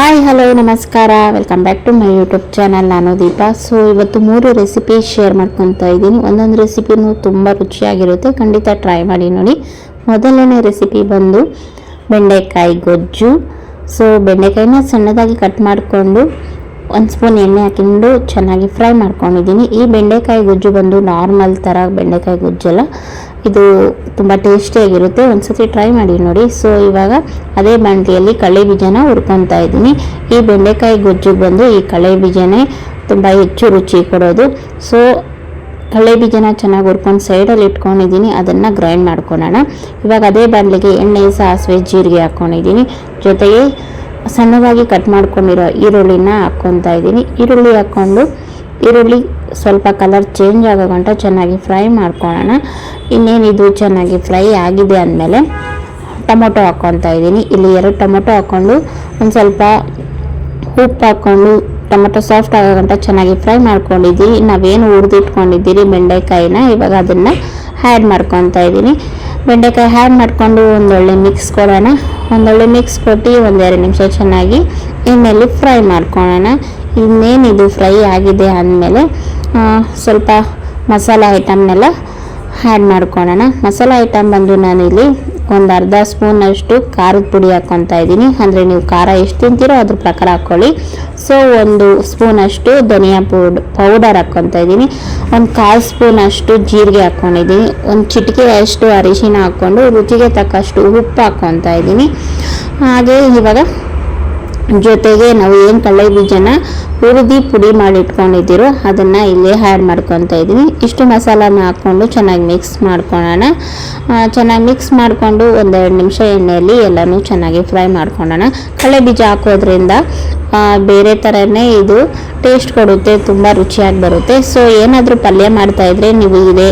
Hi hello ನಮಸ್ಕಾರ. Welcome back to my YouTube channel ನಾನು Deepa. So ಇವತ್ತು ಮೂರು ರೆಸಿಪಿ ಶೇರ್ ಮಾಡ್ಕೊತಾ ಇದ್ದೀನಿ. ಒಂದೊಂದು ರೆಸಿಪಿನೂ ತುಂಬ ರುಚಿಯಾಗಿರುತ್ತೆ. ಖಂಡಿತ ಟ್ರೈ ಮಾಡಿ ನೋಡಿ. ಮೊದಲನೇ ರೆಸಿಪಿ ಬಂದು ಬೆಂಡೆಕಾಯಿ ಗೊಜ್ಜು. ಸೊ ಬೆಂಡೆಕಾಯಿನ ಸಣ್ಣದಾಗಿ ಕಟ್ ಮಾಡಿಕೊಂಡು ಒಂದು ಸ್ಪೂನ್ ಎಣ್ಣೆ ಹಾಕಿಕೊಂಡು ಚೆನ್ನಾಗಿ ಫ್ರೈ ಮಾಡ್ಕೊಂಡಿದ್ದೀನಿ. ಈ ಬೆಂಡೆಕಾಯಿ ಗೊಜ್ಜು ಬಂದು ನಾರ್ಮಲ್ ಥರ ಬೆಂಡೆಕಾಯಿ ಗೊಜ್ಜಲ್ಲ. ಇದು ತುಂಬ ಟೇಸ್ಟಿಯಾಗಿರುತ್ತೆ ಒಂದು ಸತಿ ಟ್ರೈ ಮಾಡಿ ನೋಡಿ. ಸೊ ಇವಾಗ ಅದೇ ಬಾಣಲಿಯಲ್ಲಿ ಕಳೆ ಬೀಜನ ಹುರ್ಕೊತಾ ಇದ್ದೀನಿ. ಈ ಬೆಂಡೆಕಾಯಿ ಗೊಜ್ಜು ಬಂದು ಈ ಕಳೆ ಬೀಜನೇ ತುಂಬ ಹೆಚ್ಚು ರುಚಿ ಕೊಡೋದು. ಸೊ ಕಳೆ ಬೀಜನ ಚೆನ್ನಾಗಿ ಹುರ್ಕೊಂಡು ಸೈಡಲ್ಲಿ ಇಟ್ಕೊಂಡಿದ್ದೀನಿ. ಅದನ್ನು ಗ್ರೈಂಡ್ ಮಾಡ್ಕೊಳ್ಳೋಣ ಇವಾಗ ಅದೇ ಬಾಣಲಿಗೆ ಎಣ್ಣೆ, ಸಾಸಿವೆ, ಜೀರಿಗೆ ಹಾಕ್ಕೊಂಡಿದ್ದೀನಿ ಜೊತೆಗೆ ಸಣ್ಣದಾಗಿ ಕಟ್ ಮಾಡ್ಕೊಂಡಿರೋ ಈರುಳ್ಳಿನ ಹಾಕ್ಕೊತಾ ಇದ್ದೀನಿ. ಈರುಳ್ಳಿ ಹಾಕ್ಕೊಂಡು ಈರುಳ್ಳಿ ಸ್ವಲ್ಪ ಕಲರ್ ಚೇಂಜ್ ಆಗೋ ಗಂಟ ಚೆನ್ನಾಗಿ ಫ್ರೈ ಮಾಡ್ಕೊಳ್ಳೋಣ ಇನ್ನೇನಿದು ಚೆನ್ನಾಗಿ ಫ್ರೈ ಆಗಿದೆ ಅಂದಮೇಲೆ ಟೊಮೊಟೊ ಹಾಕ್ಕೊತಾ ಇದ್ದೀನಿ. ಇಲ್ಲಿ ಎರಡು ಟೊಮೊಟೊ ಹಾಕ್ಕೊಂಡು, ಒಂದು ಸ್ವಲ್ಪ ಉಪ್ಪು ಹಾಕ್ಕೊಂಡು, ಟೊಮೊಟೊ ಸಾಫ್ಟ್ ಆಗೋಗಂಟ ಚೆನ್ನಾಗಿ ಫ್ರೈ ಮಾಡ್ಕೊಂಡಿದ್ದೀವಿ ನಾವೇನು ಹುರಿದಿಟ್ಕೊಂಡಿದ್ದೀರಿ ಬೆಂಡೆಕಾಯಿನ, ಇವಾಗ ಅದನ್ನು ಹ್ಯಾಡ್ ಮಾಡ್ಕೊತಾ ಇದ್ದೀನಿ. ಬೆಂಡೆಕಾಯಿ ಹ್ಯಾಡ್ ಮಾಡಿಕೊಂಡು ಒಂದೊಳ್ಳೆ ಮಿಕ್ಸ್ ಕೊಡೋಣ. ಒಂದೊಳ್ಳೆ ಮಿಕ್ಸ್ ಕೊಟ್ಟು ಒಂದೆರಡು ನಿಮಿಷ ಚೆನ್ನಾಗಿ ಎಣ್ಣೆಯಲ್ಲಿ ಫ್ರೈ ಮಾಡ್ಕೊಳ್ಳೋಣ. ಇನ್ನೇನಿದು ಫ್ರೈ ಆಗಿದೆ ಅಂದಮೇಲೆ ಸ್ವಲ್ಪ ಮಸಾಲೆ ಐಟಮ್ನೆಲ್ಲ ಆ್ಯಡ್ ಮಾಡ್ಕೊಳ್ಳೋಣ ಮಸಾಲೆ ಐಟಮ್ ಬಂದು ನಾನಿಲ್ಲಿ ಒಂದು ಅರ್ಧ ಸ್ಪೂನಷ್ಟು ಖಾರದ ಪುಡಿ ಹಾಕ್ಕೊತಾ ಇದ್ದೀನಿ. ಅಂದರೆ ನೀವು ಖಾರ ಎಷ್ಟು ತಿಂತೀರೋ ಅದ್ರ ಪ್ರಕಾರ ಹಾಕ್ಕೊಳ್ಳಿ. ಸೊ ಒಂದು ಸ್ಪೂನಷ್ಟು ಧನಿಯಾ ಪೌಡ್ ಪೌಡರ್ ಹಾಕ್ಕೊತಾ ಇದ್ದೀನಿ. ಒಂದು ಕಾಲು ಸ್ಪೂನಷ್ಟು ಜೀರಿಗೆ ಹಾಕ್ಕೊಂಡಿದ್ದೀನಿ. ಒಂದು ಚಿಟಿಕೆ ಅಷ್ಟು ಅರಿಶಿನ ಹಾಕ್ಕೊಂಡು ರುಚಿಗೆ ತಕ್ಕಷ್ಟು ಉಪ್ಪು ಹಾಕ್ಕೊತಾ ಇದ್ದೀನಿ. ಹಾಗೆ ಇವಾಗ ಜೊತೆಗೆ ನಾವು ಏನು ಕಳೆ ಬೀಜನ ಹುರಿದು ಪುಡಿ ಮಾಡಿ ಇಟ್ಕೊಂಡಿದ್ದೀರೋ ಅದನ್ನು ಇಲ್ಲಿ ಆ್ಯಡ್ ಮಾಡ್ಕೊತಾ ಇದ್ದೀನಿ. ಇಷ್ಟು ಮಸಾಲಾನ ಹಾಕ್ಕೊಂಡು ಚೆನ್ನಾಗಿ ಮಿಕ್ಸ್ ಮಾಡ್ಕೊಳ್ಳೋಣ ಚೆನ್ನಾಗಿ ಮಿಕ್ಸ್ ಮಾಡಿಕೊಂಡು ಒಂದೆರಡು ನಿಮಿಷ ಎಣ್ಣೆಯಲ್ಲಿ ಎಲ್ಲನೂ ಚೆನ್ನಾಗಿ ಫ್ರೈ ಮಾಡ್ಕೊಳ್ಳೋಣ ಕಳೆ ಬೀಜ ಹಾಕೋದ್ರಿಂದ ಬೇರೆ ಥರನೇ ಇದು ಟೇಸ್ಟ್ ಕೊಡುತ್ತೆ, ತುಂಬ ರುಚಿಯಾಗಿ ಬರುತ್ತೆ. ಸೊ ಏನಾದರೂ ಪಲ್ಯ ಮಾಡ್ತಾಯಿದ್ರೆ ನೀವು ಇದೇ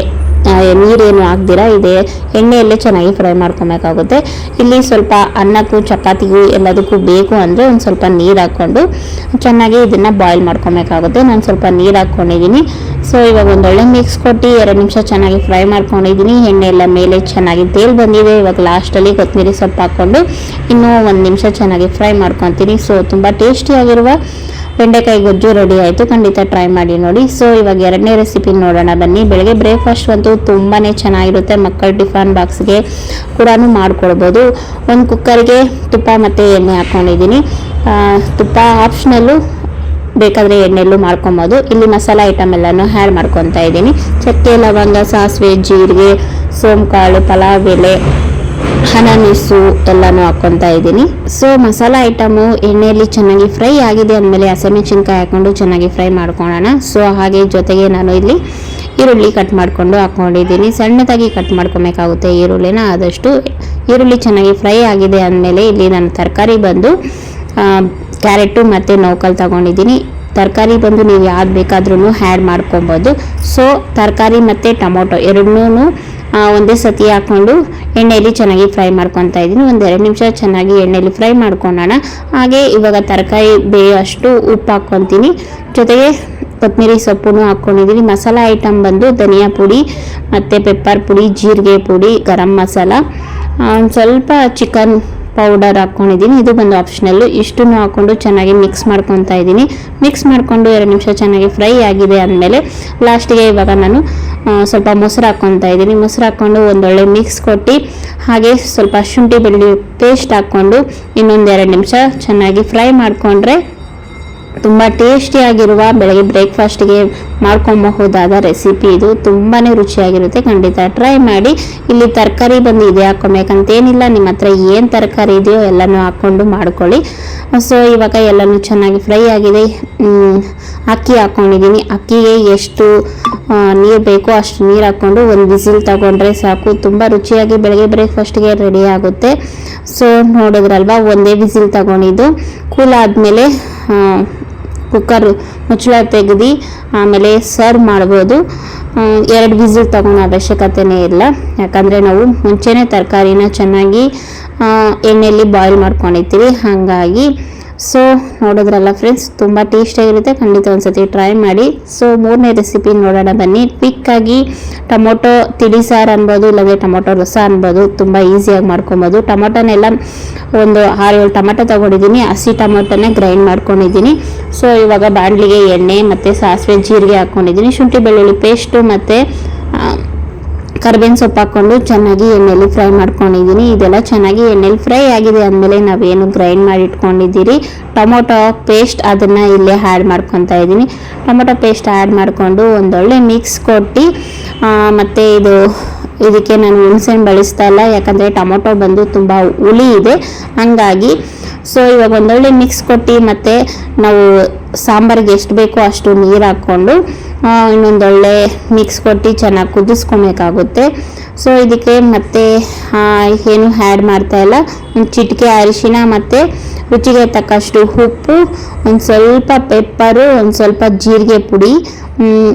ನೀರೇನು ಹಾಕ್ದಿರ? ಇದೆ. ಎಣ್ಣೆಯಲ್ಲೇ ಚೆನ್ನಾಗಿ ಫ್ರೈ ಮಾಡ್ಕೊಬೇಕಾಗುತ್ತೆ. ಇಲ್ಲಿ ಸ್ವಲ್ಪ ಅನ್ನಕ್ಕೂ ಚಪಾತಿಗೂ ಎಲ್ಲದಕ್ಕೂ ಬೇಕು ಅಂದರೆ ಒಂದು ಸ್ವಲ್ಪ ನೀರು ಹಾಕ್ಕೊಂಡು ಚೆನ್ನಾಗಿ ಇದನ್ನು ಬಾಯ್ಲ್ ಮಾಡ್ಕೊಬೇಕಾಗುತ್ತೆ. ನಾನು ಸ್ವಲ್ಪ ನೀರು ಹಾಕ್ಕೊಂಡಿದ್ದೀನಿ ಸೊ ಇವಾಗ ಒಂದೊಳ್ಳೆ ಮಿಕ್ಸ್ ಕೊಟ್ಟು ಎರಡು ನಿಮಿಷ ಚೆನ್ನಾಗಿ ಫ್ರೈ ಮಾಡ್ಕೊಂಡಿದ್ದೀನಿ ಎಣ್ಣೆ ಎಲ್ಲ ಮೇಲೆ ಚೆನ್ನಾಗಿ ತೇಲ್ ಬಂದಿದೆ. ಇವಾಗ ಲಾಸ್ಟಲ್ಲಿ ಕೊತ್ತಂಬರಿ ಸೊಪ್ಪು ಹಾಕ್ಕೊಂಡು ಇನ್ನೂ ಒಂದು ನಿಮಿಷ ಚೆನ್ನಾಗಿ ಫ್ರೈ ಮಾಡ್ಕೊತೀನಿ. ಸೊ ತುಂಬ ಟೇಸ್ಟಿಯಾಗಿರುವ ಬೆಂಡೆಕಾಯಿ ಗೊಜ್ಜು ರೆಡಿ ಆಯಿತು. ಖಂಡಿತ ಟ್ರೈ ಮಾಡಿ ನೋಡಿ. ಸೊ ಇವಾಗ ಎರಡನೇ ರೆಸಿಪಿ ನೋಡೋಣ ಬನ್ನಿ. ಬೆಳಗ್ಗೆ ಬ್ರೇಕ್ಫಾಸ್ಟ್ ಅಂತೂ ತುಂಬಾ ಚೆನ್ನಾಗಿರುತ್ತೆ. ಮಕ್ಕಳ ಟಿಫನ್ ಬಾಕ್ಸ್ಗೆ ಕೂಡ ಮಾಡ್ಕೊಳ್ಬೋದು. ಒಂದು ಕುಕ್ಕರ್ಗೆ ತುಪ್ಪ ಮತ್ತು ಎಣ್ಣೆ ಹಾಕ್ಕೊಂಡಿದ್ದೀನಿ ತುಪ್ಪ ಆಪ್ಷನಲ್ಲು ಬೇಕಾದರೆ ಎಣ್ಣೆಲ್ಲೂ ಮಾಡ್ಕೊಬೋದು ಇಲ್ಲಿ ಮಸಾಲ ಐಟಮ್ ಎಲ್ಲನೂ ಹ್ಯಾಡ್ ಮಾಡ್ಕೊತಾ ಇದ್ದೀನಿ. ಚಕ್ಕೆ, ಲವಂಗ, ಸಾಸಿವೆ, ಜೀರಿಗೆ, ಸೋಂಕಾಳು, ಪಲಾವ್, ಎಲೆ. ಹನನೀಸು ಎಲ್ಲಾನು ಹಾಕೊತಾ ಇದ್ದೀನಿ. ಸೊ ಮಸಾಲ ಐಟಮು ಎಣ್ಣೆಯಲ್ಲಿ ಚೆನ್ನಾಗಿ ಫ್ರೈ ಆಗಿದೆ ಅಂದಮೇಲೆ ಹಸಿಮೆಣಸಿನ್ಕಾಯಿ ಹಾಕೊಂಡು ಚೆನ್ನಾಗಿ ಫ್ರೈ ಮಾಡ್ಕೊಳ್ಳೋಣ. ಸೊ ಹಾಗೆ ಜೊತೆಗೆ ನಾನು ಇಲ್ಲಿ ಈರುಳ್ಳಿ ಕಟ್ ಮಾಡಿಕೊಂಡು ಹಾಕ್ಕೊಂಡಿದ್ದೀನಿ ಸಣ್ಣದಾಗಿ ಕಟ್ ಮಾಡ್ಕೊಬೇಕಾಗುತ್ತೆ ಈರುಳ್ಳಿನ. ಆದಷ್ಟು ಈರುಳ್ಳಿ ಚೆನ್ನಾಗಿ ಫ್ರೈ ಆಗಿದೆ ಅಂದಮೇಲೆ ಇಲ್ಲಿ ನಾನು ತರಕಾರಿ ಬಂದು ಕ್ಯಾರೆಟು ಮತ್ತು ನೌಕಲ್ ತಗೊಂಡಿದ್ದೀನಿ. ತರಕಾರಿ ಬಂದು ನೀವು ಯಾವ್ದು ಬೇಕಾದ್ರೂ ಆ್ಯಡ್ ಮಾಡ್ಕೊಬೋದು. ಸೊ ತರಕಾರಿ ಮತ್ತು ಟೊಮೊಟೊ ಎರಡನ್ನೂ ಒಂದೇ ಸತಿ ಹಾಕ್ಕೊಂಡು ಎಣ್ಣೆಯಲ್ಲಿ ಚೆನ್ನಾಗಿ ಫ್ರೈ ಮಾಡ್ಕೊತಾ ಇದ್ದೀನಿ. ಒಂದು ಎರಡು ನಿಮಿಷ ಚೆನ್ನಾಗಿ ಎಣ್ಣೆಯಲ್ಲಿ ಫ್ರೈ ಮಾಡ್ಕೊಳ್ಳೋಣ ಹಾಗೆ ಇವಾಗ ತರಕಾರಿ ಬೇಯೋಷ್ಟು ಉಪ್ಪು ಹಾಕ್ಕೊತೀನಿ. ಜೊತೆಗೆ ಕೊತ್ತಂಬರಿ ಸೊಪ್ಪು ಹಾಕ್ಕೊಂಡಿದ್ದೀನಿ ಮಸಾಲ ಐಟಮ್ ಬಂದು ಧನಿಯಾ ಪುಡಿ, ಮತ್ತು ಪೆಪ್ಪರ್ ಪುಡಿ, ಜೀರಿಗೆ ಪುಡಿ, ಗರಂ ಮಸಾಲ. ಸ್ವಲ್ಪ ಚಿಕನ್ ಪೌಡರ್ ಹಾಕ್ಕೊಂಡಿದ್ದೀನಿ ಇದು ಬಂದು ಆಪ್ಷನಲ್ಲು. ಇಷ್ಟನ್ನು ಹಾಕ್ಕೊಂಡು ಚೆನ್ನಾಗಿ ಮಿಕ್ಸ್ ಮಾಡ್ಕೊತಾ ಇದ್ದೀನಿ. ಮಿಕ್ಸ್ ಮಾಡಿಕೊಂಡು ಎರಡು ನಿಮಿಷ ಚೆನ್ನಾಗಿ ಫ್ರೈ ಆಗಿದೆ ಅಂದಮೇಲೆ ಲಾಸ್ಟಿಗೆ ಇವಾಗ ನಾನು ಸ್ವಲ್ಪ ಮೊಸರು ಹಾಕ್ಕೊತಾ ಇದ್ದೀನಿ. ಮೊಸರು ಹಾಕ್ಕೊಂಡು ಒಂದೊಳ್ಳೆ ಮಿಕ್ಸ್ ಕೊಟ್ಟು, ಹಾಗೆ ಸ್ವಲ್ಪ ಶುಂಠಿ ಬೆಳ್ಳುಳ್ಳಿ ಪೇಸ್ಟ್ ಹಾಕ್ಕೊಂಡು ಇನ್ನೊಂದು ಎರಡು ನಿಮಿಷ ಚೆನ್ನಾಗಿ ಫ್ರೈ ಮಾಡಿಕೊಂಡ್ರೆ ತುಂಬ ಟೇಸ್ಟಿಯಾಗಿರುವ ಬೆಳಗ್ಗೆ ಬ್ರೇಕ್ಫಾಸ್ಟ್ಗೆ ಮಾಡ್ಕೊಬಹುದಾದ ರೆಸಿಪಿ ಇದು. ತುಂಬಾ ರುಚಿಯಾಗಿರುತ್ತೆ. ಖಂಡಿತ ಟ್ರೈ ಮಾಡಿ. ಇಲ್ಲಿ ತರಕಾರಿ ಬಂದು ಇದೆ. ಹಾಕ್ಕೊಬೇಕಂತೇನಿಲ್ಲ ನಿಮ್ಮ ಹತ್ರ ಏನು ತರಕಾರಿ ಇದೆಯೋ ಎಲ್ಲನೂ ಹಾಕ್ಕೊಂಡು ಮಾಡ್ಕೊಳ್ಳಿ. ಸೊ ಇವಾಗ ಎಲ್ಲನೂ ಚೆನ್ನಾಗಿ ಫ್ರೈ ಆಗಿದೆ. ಅಕ್ಕಿ ಹಾಕ್ಕೊಂಡಿದ್ದೀನಿ ಅಕ್ಕಿಗೆ ಎಷ್ಟು ನೀರು ಬೇಕೋ, ಅಷ್ಟು ನೀರು ಹಾಕ್ಕೊಂಡು ಒಂದು ಬಿಸಿಲು ತಗೊಂಡ್ರೆ ಸಾಕು. ತುಂಬ ರುಚಿಯಾಗಿ ಬೆಳಗ್ಗೆ ಬ್ರೇಕ್ಫಾಸ್ಟ್ಗೆ ರೆಡಿ ಆಗುತ್ತೆ. ಸೊ ನೋಡಿದ್ರಲ್ವಾ, ಒಂದೇ ಬಿಸಿಲು ತಗೊಂಡಿದ್ದು. ಕೂಲ್ ಆದಮೇಲೆ ಕುಕ್ಕರ್ ಮುಚ್ಚಳ ತೆಗೆದು, ಆಮೇಲೆ ಸರ್ವ್ ಮಾಡ್ಬೋದು. ಎರಡು ವಿಸಿಲ್ ತಗೊಳ್ಳೋ ಅವಶ್ಯಕತೆನೇ ಇಲ್ಲ. ಯಾಕಂದರೆ ನಾವು ಮುಂಚೆನೇ ತರಕಾರಿನ ಚೆನ್ನಾಗಿ ಎಣ್ಣೆಯಲ್ಲಿ ಬಾಯ್ಲ್ ಮಾಡ್ಕೊಂಡಿರ್ತೀವಿ. ಹಾಗಾಗಿ ಸೊ ನೋಡಿದ್ರಲ್ಲ ಫ್ರೆಂಡ್ಸ್ ತುಂಬ ಟೇಸ್ಟಿಯಾಗಿರುತ್ತೆ ಖಂಡಿತ ಒಂದ್ಸತಿ ಟ್ರೈ ಮಾಡಿ. ಸೊ ಮೂರನೇ ರೆಸಿಪಿ ನೋಡೋಣ ಬನ್ನಿ. ಕ್ವಿಕ್ಕಾಗಿ ಟೊಮೊಟೊ ತಿಳಿ ಸಾರು ಅನ್ಬೋದು ಇಲ್ಲವೇ ಟೊಮೊಟೊ ರಸ ಅನ್ಬೋದು, ತುಂಬ ಈಸಿಯಾಗಿ ಮಾಡ್ಕೊಬೋದು. ಟೊಮೊಟೊನೆಲ್ಲ ಒಂದು ಆರು ಏಳು ಟೊಮೊಟೊ ತೊಗೊಂಡಿದ್ದೀನಿ. ಹಸಿ ಟೊಮೊಟೊನೇ ಗ್ರೈಂಡ್ ಮಾಡ್ಕೊಂಡಿದ್ದೀನಿ. ಸೊ ಇವಾಗ ಬಾಣಲಿಗೆ ಎಣ್ಣೆ ಮತ್ತು ಸಾಸಿವೆ ಜೀರಿಗೆ ಹಾಕ್ಕೊಂಡಿದ್ದೀನಿ ಶುಂಠಿ ಬೆಳ್ಳುಳ್ಳಿ ಪೇಸ್ಟು ಮತ್ತು ಕರ್ಬೇವಿನ ಸೊಪ್ಪು ಹಾಕ್ಕೊಂಡು ಚೆನ್ನಾಗಿ ಎಣ್ಣೆಲಿ ಫ್ರೈ ಮಾಡ್ಕೊಂಡಿದ್ದೀನಿ. ಇದೆಲ್ಲ ಚೆನ್ನಾಗಿ ಎಣ್ಣೆಲಿ ಫ್ರೈ ಆಗಿದೆ ಅಂದಮೇಲೆ ನಾವೇನು ಗ್ರೈಂಡ್ ಮಾಡಿ ಇಟ್ಕೊಂಡಿದ್ದೀರಿ. ಟೊಮೊಟೊ ಪೇಸ್ಟ್ ಅದನ್ನು ಇಲ್ಲೇ ಆ್ಯಡ್ ಮಾಡ್ಕೊತಾ ಇದ್ದೀನಿ. ಟೊಮೊಟೊ ಪೇಸ್ಟ್ ಆ್ಯಡ್ ಮಾಡಿಕೊಂಡು ಒಂದೊಳ್ಳೆ ಮಿಕ್ಸ್ ಕೊಟ್ಟು ಮತ್ತು ಇದು, ಇದಕ್ಕೆ ನಾನು ಹುಣಸೆಹಣ್ಣು ಬಳಸ್ತಾ ಇಲ್ಲ. ಯಾಕಂದರೆ ಟೊಮೊಟೊ ಬಂದು ತುಂಬ ಹುಳಿ ಇದೆ. ಹಂಗಾಗಿ ಸೊ ಇವಾಗ ಒಂದೊಳ್ಳೆ ಮಿಕ್ಸ್ ಕೊಟ್ಟು ಮತ್ತು ನಾವು ಸಾಂಬಾರಿಗೆ ಎಷ್ಟು ಬೇಕೋ ಅಷ್ಟು ನೀರು ಹಾಕ್ಕೊಂಡು ಇನ್ನೊಂದೊಳ್ಳೆ ಮಿಕ್ಸ್ ಕೊಟ್ಟು ಚೆನ್ನಾಗಿ ಕುದಿಸ್ಕೊಬೇಕಾಗುತ್ತೆ. ಸೊ ಇದಕ್ಕೆ ಮತ್ತೆ ಏನು ಆ್ಯಡ್ ಮಾಡ್ತಾ ಇಲ್ಲ. ಚಿಟಿಕೆ ಅರಿಶಿನ ಮತ್ತು ರುಚಿಗೆ ತಕ್ಕಷ್ಟು ಉಪ್ಪು, ಒಂದು ಸ್ವಲ್ಪ ಪೆಪ್ಪರು ಒಂದು ಸ್ವಲ್ಪ ಜೀರಿಗೆ ಪುಡಿ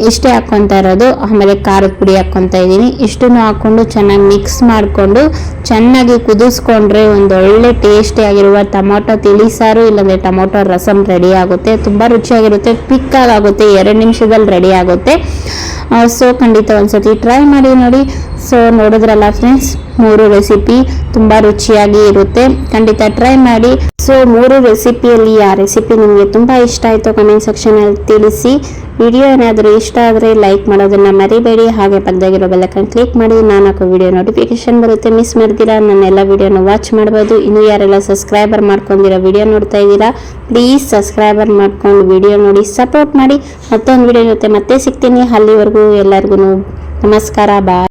ಇಷ್ಟೇ ಹಾಕ್ಕೊತಾ ಇರೋದು. ಆಮೇಲೆ ಖಾರದ ಪುಡಿ ಹಾಕ್ಕೊತಾ ಇದ್ದೀನಿ. ಇಷ್ಟನ್ನು ಹಾಕ್ಕೊಂಡು ಚೆನ್ನಾಗಿ ಮಿಕ್ಸ್ ಮಾಡಿಕೊಂಡು ಚೆನ್ನಾಗಿ ಕುದಿಸ್ಕೊಂಡ್ರೆ ಒಂದೊಳ್ಳೆ ಟೇಸ್ಟಿಯಾಗಿರುವ ಟೊಮೊಟೊ ತಿಳಿಸಾರು ಇಲ್ಲಾಂದರೆ ಟೊಮೊಟೊ ರಸಮ್ ರೆಡಿ ಆಗುತ್ತೆ. ತುಂಬ ರುಚಿಯಾಗಿರುತ್ತೆ. ಕ್ವಿಕ್ಕಾಗಿ ಆಗುತ್ತೆ. ಎರಡು ನಿಮಿಷದಲ್ಲಿ ರೆಡಿ ಆಗುತ್ತೆ. ಸೊ ಖಂಡಿತ ಒಂದ್ಸತಿ ಟ್ರೈ ಮಾಡಿ ನೋಡಿ. ಸೊ ನೋಡಿದ್ರಲ್ಲ ಫ್ರೆಂಡ್ಸ್ ಮೂರು ರೆಸಿಪಿ ತುಂಬ ರುಚಿಯಾಗಿ ಇರುತ್ತೆ. ಖಂಡಿತ ಟ್ರೈ ಮಾಡಿ. ಸೊ ಮೂರು ರೆಸಿಪಿಯಲ್ಲಿ ಆ ರೆಸಿಪಿ ನಿಮಗೆ ತುಂಬ ಇಷ್ಟ ಆಯಿತು ಕಮೆಂಟ್ ಸೆಕ್ಷನಲ್ಲಿ ತಿಳಿಸಿ. ವಿಡಿಯೋ ಏನಾದರೂ ಇಷ್ಟ ಆದರೆ ಲೈಕ್ ಮಾಡೋದನ್ನು ಮರಿಬೇಡಿ. ಹಾಗೆ ಪಕ್ಕದಾಗಿರೋ ಬೆಲ್ಲಕ್ಕನ್ನು ಕ್ಲಿಕ್ ಮಾಡಿ. ನಾನು ಹಾಕೋ ವಿಡಿಯೋ ನೋಟಿಫಿಕೇಶನ್ ಬರುತ್ತೆ. ಮಿಸ್ ಮಾಡ್ತೀರಾ? ನನ್ನೆಲ್ಲ ವಿಡಿಯೋನ ವಾಚ್ ಮಾಡ್ಬೋದು. ಇನ್ನು ಯಾರೆಲ್ಲ ಸಬ್ಸ್ಕ್ರೈಬರ್ ಮಾಡ್ಕೊಂಡಿರೋ ವಿಡಿಯೋ ನೋಡ್ತಾ ಇದ್ದೀರಾ ಪ್ಲೀಸ್ ಸಬ್ಸ್ಕ್ರೈಬರ್ ಮಾಡ್ಕೊಂಡು ವಿಡಿಯೋ ನೋಡಿ ಸಪೋರ್ಟ್ ಮಾಡಿ. ಮತ್ತೊಂದು ವಿಡಿಯೋ ಜೊತೆ ಮತ್ತೆ ಸಿಗ್ತೀನಿ. ಅಲ್ಲಿವರೆಗೂ ಎಲ್ಲರಿಗೂ ನಮಸ್ಕಾರ. ಬಾಯ್